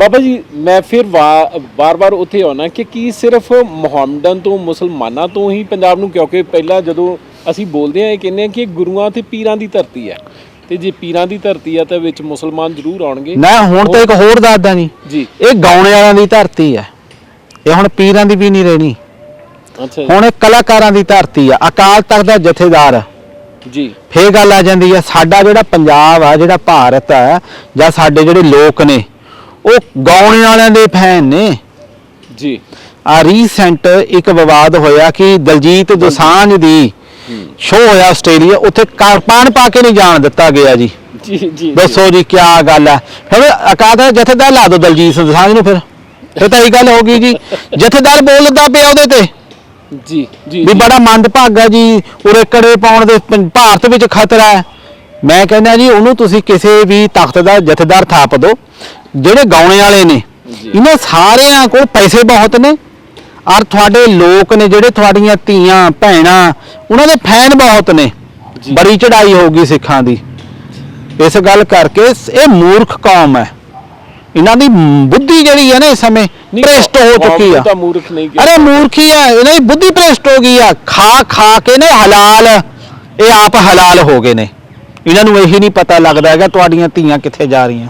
ਬਾਬਾ ਜੀ ਮੈਂ ਫਿਰ ਵਾਰ-ਵਾਰ ਉੱਥੇ ਆਉਣਾ ਕਿ ਕੀ ਸਿਰਫ ਮੁਹੰਮਦਨ ਤੋਂ ਮੁਸਲਮਾਨਾਂ ਤੋਂ ਹੀ ਪੰਜਾਬ ਨੂੰ ਕਿਉਂਕਿ ਪਹਿਲਾਂ ਜਦੋਂ ਅਸੀਂ ਬੋਲਦੇ ਆ ਇਹ ਕਹਿੰਦੇ ਆ ਕਿ ਇਹ ਗੁਰੂਆਂ ਤੇ ਪੀਰਾਂ ਦੀ ਧਰਤੀ ਹੈ। ਤੇ ਜੇ ਪੀਰਾਂ ਦੀ ਧਰਤੀ ਆ ਤਾਂ ਵਿੱਚ ਮੁਸਲਮਾਨ ਜ਼ਰੂਰ ਆਉਣਗੇ। ਨਾ ਹੁਣ ਤਾਂ ਇੱਕ ਹੋਰ ਦੱਸਦਾ ਨਹੀਂ ਜੀ। ਇਹ ਗਾਉਣੇ ਵਾਲਿਆਂ ਦੀ ਧਰਤੀ ਹੈ। ਇਹ ਹੁਣ ਪੀਰਾਂ ਦੀ ਵੀ ਨਹੀਂ ਰਹਿਣੀ। ਅੱਛਾ ਜੀ। ਹੁਣ ਇਹ ਕਲਾਕਾਰਾਂ ਦੀ ਧਰਤੀ ਆ। ਅਕਾਲ ਤਖਤ ਦਾ ਜਥੇਦਾਰ ਜੀ। ਫੇਰ ਗੱਲ ਆ ਜਾਂਦੀ ਹੈ ਸਾਡਾ ਜਿਹੜਾ ਪੰਜਾਬ ਆ ਜਿਹੜਾ ਭਾਰਤ ਹੈ ਜਾਂ ਸਾਡੇ ਜਿਹੜੇ ਲੋਕ ਨੇ ਉਹ ਗਾਉਣੇ ਵਾਲਿਆਂ ਦੇ ਫੈਨ ਨੇ। ਜੀ। ਆ ਰੀਸੈਂਟ ਇੱਕ ਵਿਵਾਦ ਹੋਇਆ ਕਿ ਦਲਜੀਤ ਦੋਸਾਂਝ ਦੀ ਸ਼ੋਅ ਹੋਇਆ ਆਸਟ੍ਰੇਲੀਆ ਉੱਥੇ ਕਿਰਪਾਨ ਪਾ ਕੇ ਨਹੀਂ ਜਾਣ ਦਿੱਤਾ ਗਿਆ ਜੀ। ਜੀ ਜੀ ਜੀ। ਦੱਸੋ ਜੀ ਕੀ ਗੱਲ ਹੈ ਫਿਰ ਅਕਾਦਾ ਜਥੇਦਾਰ ਲਾ ਦੋ ਦਲਜੀਤ ਦੋਸਾਂਝ ਨੂੰ ਫਿਰ। ਫਿਰ ਤਾਂ ਇਹ ਗੱਲ ਹੋ ਗਈ ਜੀ। ਜਥੇਦਾਰ ਬੋਲਦਾ ਪਿਆ ਉਹਦੇ ਤੇ। ਜੀ ਜੀ ਵੀ। ਬੜਾ ਮੰਦਭਾਗਾ ਜੀ ਉਰੇ ਕੜੇ ਪਾਉਣ ਦੇ ਭਾਰਤ ਵਿੱਚ ਖਤਰਾ ਹੈ। ਮੈਂ ਕਹਿੰਦਾ ਜੀ ਉਹਨੂੰ ਤੁਸੀਂ ਕਿਸੇ ਵੀ ਤਖਤ ਦਾ ਜਥੇਦਾਰ ਥਾਪ ਦਿਓ ਜਿਹੜੇ ਗਾਉਣੇ ਵਾਲੇ ਨੇ। ਇਹਨਾਂ ਸਾਰਿਆਂ ਕੋਲ ਪੈਸੇ ਬਹੁਤ ਨੇ। ਔਰ ਤੁਹਾਡੇ ਲੋਕ ਨੇ ਜਿਹੜੇ ਤੁਹਾਡੀਆਂ ਧੀਆਂ ਭੈਣਾਂ ਉਹਨਾਂ ਦੇ ਫੈਨ ਬਹੁਤ ਨੇ। ਬੜੀ ਚੜਾਈ ਹੋਊਗੀ ਸਿੱਖਾਂ ਦੀ। ਇਸ ਗੱਲ ਕਰਕੇ ਇਹ ਮੂਰਖ ਕੌਮ ਹੈ। ਇਹਨਾਂ ਦੀ ਬੁੱਧੀ ਜਿਹੜੀ ਹੈ ਨਾ ਇਸ ਸਮੇਂ ਭ੍ਰਿਸ਼ਟ ਹੋ ਚੁੱਕੀ ਆ। ਅਰੇ ਮੂਰਖੀ ਆ ਇਹਨਾਂ ਦੀ ਬੁੱਧੀ ਭ੍ਰਿਸ਼ਟ ਹੋ ਗਈ ਆ। ਖਾ ਖਾ ਕੇ ਨੇ ਹਲਾਲ ਇਹ ਆਪ ਹਲਾਲ ਹੋ ਗਏ ਨੇ। ਇਹਨਾਂ ਨੂੰ ਇਹੀ ਨਹੀਂ ਪਤਾ ਲੱਗਦਾ ਹੈਗਾ ਤੁਹਾਡੀਆਂ ਧੀਆਂ ਕਿੱਥੇ ਜਾ ਰਹੀਆਂ।